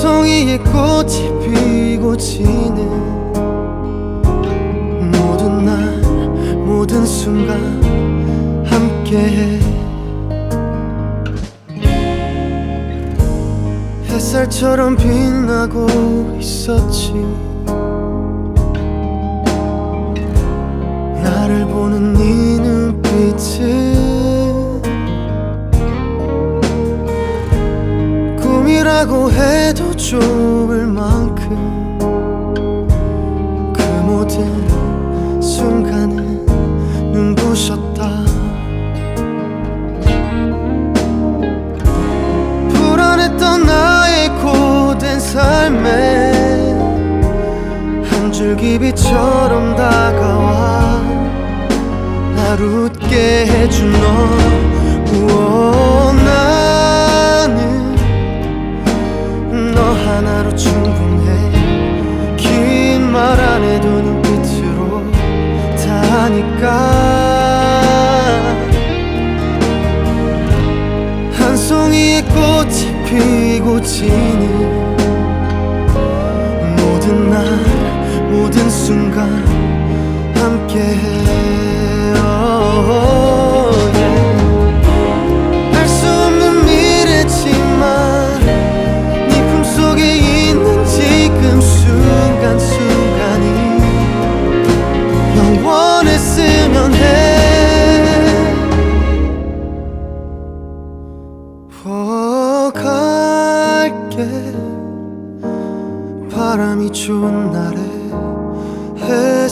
송이의 꽃이 피고 지는 모든 날 모든 순간 함께해. 햇살처럼 빛나고 있었지. 나를 보는 네 눈빛은 해도 좋을 만큼 그 모든 순간은 눈부셨다. 불안했던 나의 고된 삶에 한 줄기 빛처럼 다가와 날 웃게 해준 너. 우와, 너 하나로 충분해. 긴 말 안 해도 눈빛으로 다 하니까. 한 송이의 꽃이 피고 지는 모든 날 모든 순간 함께해 알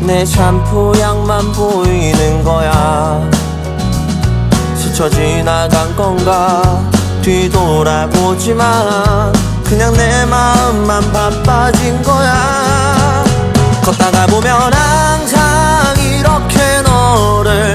내 샴푸 향만 보이는 거야. 스쳐 지나간 건가? 뒤돌아보지만 그냥 내 마음만 바빠진 거야. 걷다가 보면 항상 이렇게 너를